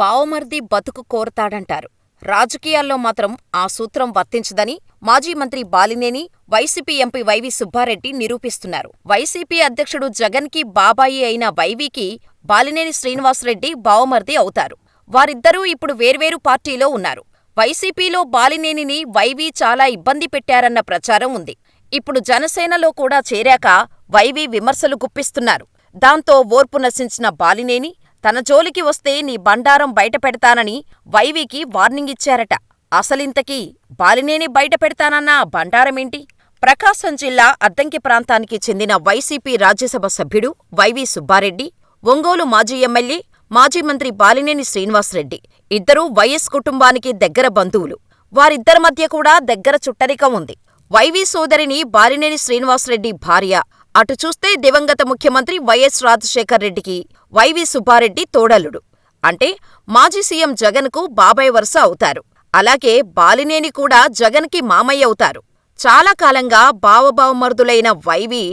బావమర్ది బతుకు కోరతాడంటారు. రాజకీయాల్లో మాత్రం ఆ సూత్రం వర్తించదని మాజీ మంత్రి Balineni, YCP MP Y V Subba Reddy నిరూపిస్తున్నారు. YCP అధ్యక్షుడు జగన్కి బాబాయి అయిన వైవీకి బాలినేని శ్రీనివాసరెడ్డి బావమర్ది అవుతారు. వారిద్దరూ ఇప్పుడు వేర్వేరు పార్టీలో ఉన్నారు. వైసీపీలో బాలినేనిని వైవీ చాలా ఇబ్బంది పెట్టారన్న ప్రచారం ఉంది. ఇప్పుడు జనసేనలో కూడా చేరాక వైవీ విమర్శలు గుప్పిస్తున్నారు. దాంతో ఓర్పు నశించిన బాలినేని తన జోలికి వస్తే నీ బండారం బయటపెడతానని వైవీకి వార్నింగిచ్చారట. అసలింతకీ బాలినేని బయటపెడతానన్న ఆ బండారమేంటి? ప్రకాశం జిల్లా అద్దంకి ప్రాంతానికి చెందిన వైసీపీ రాజ్యసభ సభ్యుడు వైవీ సుబ్బారెడ్డి, ఒంగోలు మాజీ ఎమ్మెల్యే, మాజీ మంత్రి బాలినేని శ్రీనివాసరెడ్డి ఇద్దరూ వైఎస్ కుటుంబానికి దగ్గర బంధువులు. వారిద్దరి మధ్య కూడా దగ్గర చుట్టరికం ఉంది. వైవీ సోదరిని బాలినేని శ్రీనివాస్రెడ్డి భార్య. అటు చూస్తే దివంగత ముఖ్యమంత్రి వైఎస్ రాజశేఖర్రెడ్డికి వైవి సుబ్బారెడ్డి తోడల్లుడు. అంటే మాజీ సీఎం జగన్కు బాబాయ్ వరుస అవుతారు. అలాగే బాలినేని కూడా జగన్కి మామయ్య అవుతారు. చాలా కాలంగా బావబావమరుదులైన వైవి,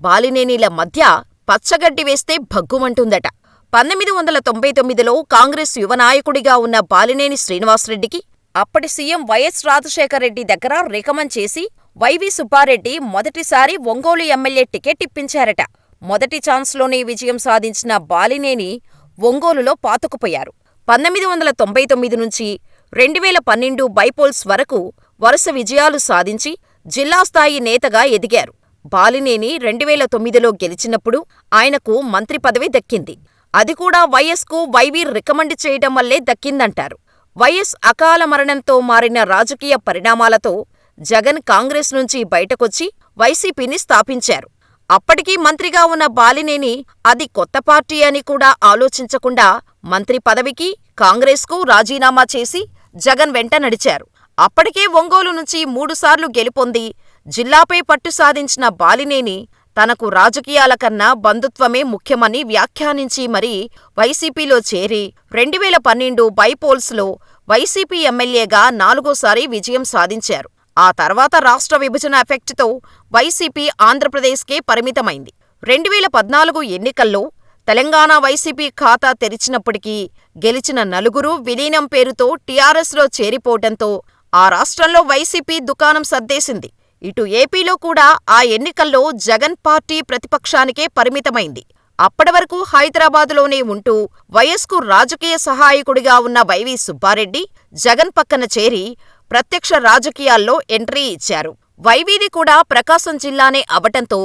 బాలినేనిల మధ్య పచ్చగడ్డి వేస్తే భగ్గుమంటుందట. పంతొమ్మిది వందల తొంభై తొమ్మిదిలో కాంగ్రెస్ యువనాయకుడిగా ఉన్న బాలినేని శ్రీనివాస్రెడ్డికి అప్పటి సీఎం వైఎస్ రాజశేఖరరెడ్డి దగ్గర రికమండ్ చేసి వైవి సుబ్బారెడ్డి మొదటిసారి ఒంగోలు ఎమ్మెల్యే టికెట్ ఇప్పించారట. మొదటి ఛాన్స్లోనే విజయం సాధించిన బాలినేని ఒంగోలులో పాతుకుపోయారు. పంతొమ్మిది వందల తొంభై తొమ్మిది నుంచి రెండువేల పన్నెండు బైపోల్స్ వరకు వరుస విజయాలు సాధించి జిల్లాస్థాయి నేతగా ఎదిగారు. బాలినేని రెండువేల తొమ్మిదిలో గెలిచినప్పుడు ఆయనకు మంత్రి పదవి దక్కింది. అది కూడా వైఎస్కు వైవి రికమెండ్ చేయడం వల్లే దక్కిందంటారు. వైఎస్ అకాల మరణంతో మారిన రాజకీయ పరిణామాలతో జగన్ కాంగ్రెస్ నుంచి బయటకొచ్చి వైసీపీని స్థాపించారు. అప్పటికీ మంత్రిగా ఉన్న బాలినేని అది కొత్త పార్టీ అని కూడా ఆలోచించకుండా మంత్రి పదవికి, కాంగ్రెస్కు రాజీనామా చేసి జగన్ వెంట నడిచారు. అప్పటికే ఒంగోలు నుంచి మూడుసార్లు గెలుపొంది జిల్లాపై పట్టు సాధించిన బాలినేని తనకు రాజకీయాల కన్నా బంధుత్వమే ముఖ్యమని వ్యాఖ్యానించి మరీ వైసీపీలో చేరి రెండువేల పన్నెండు బైపోల్స్లో వైసీపీ ఎమ్మెల్యేగా నాలుగోసారి విజయం సాధించారు. ఆ తర్వాత రాష్ట్ర విభజన ఎఫెక్ట్తో వైసీపీ ఆంధ్రప్రదేశ్కే పరిమితమైంది. రెండువేల పద్నాలుగు ఎన్నికల్లో తెలంగాణ వైసీపీ ఖాతా తెరిచినప్పటికీ గెలిచిన నలుగురూ విలీనం పేరుతో టీఆర్ఎస్లో చేరిపోవటంతో ఆ రాష్ట్రంలో వైసీపీ దుకాణం సర్దేసింది. ఇటు ఏపీలో కూడా ఆ ఎన్నికల్లో జగన్ పార్టీ ప్రతిపక్షానికే పరిమితమైంది. అప్పటివరకు హైదరాబాదులోనే ఉంటూ వైఎస్కు రాజకీయ సహాయకుడిగా ఉన్న వైవి సుబ్బారెడ్డి జగన్ పక్కన చేరి ప్రత్యక్ష రాజకీయాల్లో ఎంట్రీ ఇచ్చారు. వైవీది కూడా ప్రకాశం జిల్లానే అవటంతో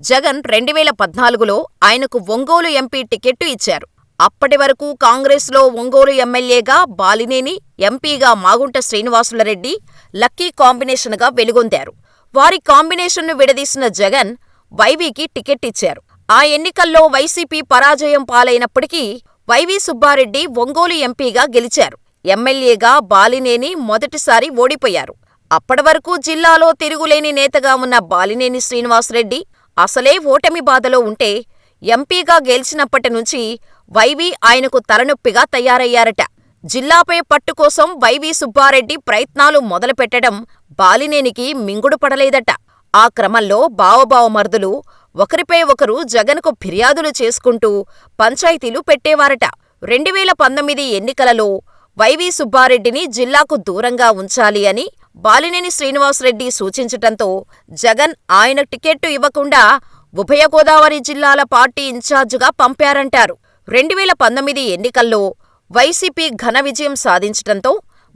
జగన్ రెండువేల పద్నాలుగులో ఆయనకు ఒంగోలు ఎంపీ టికెట్టు ఇచ్చారు. అప్పటివరకు కాంగ్రెస్లో ఒంగోలు ఎమ్మెల్యేగా బాలినేని, ఎంపీగా మాగుంట శ్రీనివాసులరెడ్డి లక్కీ కాంబినేషన్గా వెలుగొందారు. వారి కాంబినేషన్ను విడదీసిన జగన్ వైవీకి టికెట్ ఇచ్చారు. ఆ ఎన్నికల్లో వైసీపీ పరాజయం పాలైనప్పటికీ వైవీ సుబ్బారెడ్డి ఒంగోలు ఎంపీగా గెలిచారు. ఎమ్మెల్యేగా బాలినేని మొదటిసారి ఓడిపోయారు. అప్పటివరకు జిల్లాలో తిరుగులేని నేతగా ఉన్న బాలినేని శ్రీనివాస్రెడ్డి అసలే ఓటమి బాధలో ఉంటే ఎంపీగా గెలిచినప్పటి నుంచి వైవీ ఆయనకు తలనొప్పిగా తయారయ్యారట. జిల్లాపై పట్టు కోసం వైవీ సుబ్బారెడ్డి ప్రయత్నాలు మొదలుపెట్టడం బాలినేనికి మింగుడు పడలేదట. ఆ క్రమంలో బావబావమరుదులు ఒకరిపై ఒకరు జగన్కు ఫిర్యాదులు చేసుకుంటూ పంచాయతీలు పెట్టేవారట. రెండువేల పంతొమ్మిది ఎన్నికలలో వైవి సుబ్బారెడ్డిని జిల్లాకు దూరంగా ఉంచాలి అని బాలినేని శ్రీనివాస్రెడ్డి సూచించటంతో జగన్ ఆయన టికెట్టు ఇవ్వకుండా ఉభయ గోదావరి జిల్లాల పార్టీ ఇన్ఛార్జిగా పంపారంటారు. రెండువేల పంతొమ్మిది ఎన్నికల్లో వైసీపీ ఘన విజయం సాధించటంతో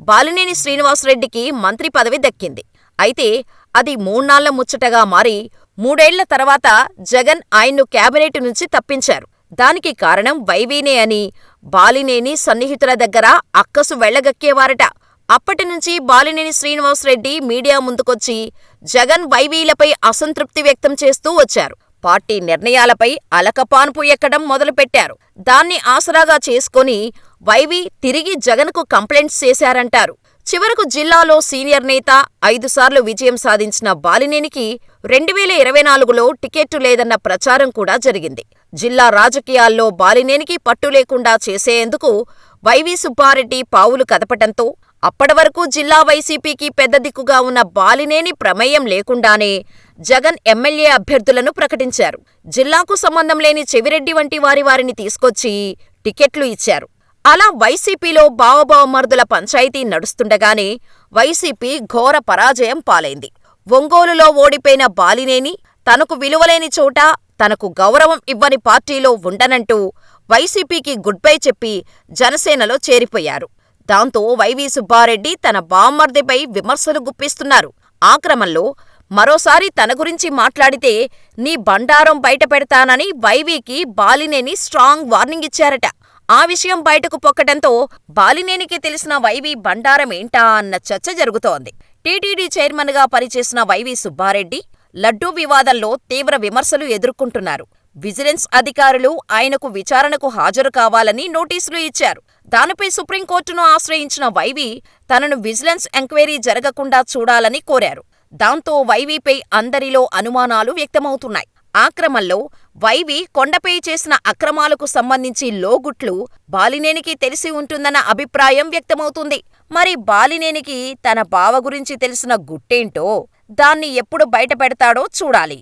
బాలినేని శ్రీనివాసరెడ్డికి మంత్రి పదవి దక్కింది. అయితే అది మూణ్ణాళ్ళ ముచ్చటగా మారి మూడేళ్ళ తర్వాత జగన్ ఆయన్ను కేబినెట్ నుంచి తప్పించారు. దానికి కారణం వైవీనే అని బాలినేని సన్నిహితుల దగ్గర అక్కసు వెళ్ళగక్కేవారట. అప్పటినుంచి బాలినేని శ్రీనివాస్రెడ్డి మీడియా ముందుకొచ్చి జగన్, వైవీలపై అసంతృప్తి వ్యక్తం చేస్తూ వచ్చారు. పార్టీ నిర్ణయాలపై అలకపాన్పు ఎక్కడం మొదలుపెట్టారు. దాన్ని ఆసరాగా చేసుకొని వైవీ తిరిగి జగన్కు కంప్లైంట్స్ చేశారంటారు. చివరకు జిల్లాలో సీనియర్ నేత, ఐదుసార్లు విజయం సాధించిన బాలినేనికి రెండువేల ఇరవై నాలుగులో టికెట్టు లేదన్న ప్రచారం కూడా జరిగింది. జిల్లా రాజకీయాల్లో బాలినేనికి పట్టు లేకుండా చేసేందుకు వైవీ సుబ్బారెడ్డి పావులు కదపటంతో అప్పటివరకు జిల్లా వైసీపీకి పెద్ద దిక్కుగా ఉన్న బాలినేని ప్రమేయం లేకుండానే జగన్ ఎమ్మెల్యే అభ్యర్థులను ప్రకటించారు. జిల్లాకు సంబంధం లేని చెవిరెడ్డి వంటి వారి వారిని తీసుకొచ్చి టికెట్లు ఇచ్చారు. అలా వైసీపీలో బావబావమర్దుల పంచాయతీ నడుస్తుండగానే వైసీపీ ఘోర పరాజయం పాలైంది. ఒంగోలులో ఓడిపోయిన బాలినేని తనకు విలువలేని చోట తనకు గౌరవం ఇవ్వని పార్టీలో ఉండనంటూ వైసీపీకి గుడ్ బై చెప్పి జనసేనలో చేరిపోయారు. దాంతో వైవీ సుబ్బారెడ్డి తన బామ్మర్దిపై విమర్శలు గుప్పిస్తున్నారు. ఆ క్రమంలో మరోసారి తన గురించి మాట్లాడితే నీ బండారం బయటపెడతానని వైవీకి బాలినేని స్ట్రాంగ్ వార్నింగ్ ఇచ్చారట. ఆ విషయం బయటకు పొక్కటంతో బాలినేనికి తెలిసిన వైవీ బండారమేంటా అన్న చర్చ జరుగుతోంది. టీటీడీ చైర్మన్గా పనిచేసిన వైవీ సుబ్బారెడ్డి లడ్డూ వివాదంలో తీవ్ర విమర్శలు ఎదుర్కొంటున్నారు. విజిలెన్స్ అధికారులు ఆయనకు విచారణకు హాజరు కావాలని నోటీసులు ఇచ్చారు. దానిపై సుప్రీంకోర్టును ఆశ్రయించిన వైవీ తనను విజిలెన్స్ ఎంక్వైరీ జరగకుండా చూడాలని కోరారు. దాంతో వైవీపై అందరిలో అనుమానాలు వ్యక్తమవుతున్నాయి. ఆ క్రమంలో వైవి కొండపై చేసిన అక్రమాలకు సంబంధించి లోగుట్లు బాలినేనికి తెలిసి ఉంటుందన్న అభిప్రాయం వ్యక్తమవుతుంది. మరి బాలినేనికి తన బావ గురించి తెలిసిన గుట్టేంటో దాన్ని ఎప్పుడు బయటపెడతాడో చూడాలి.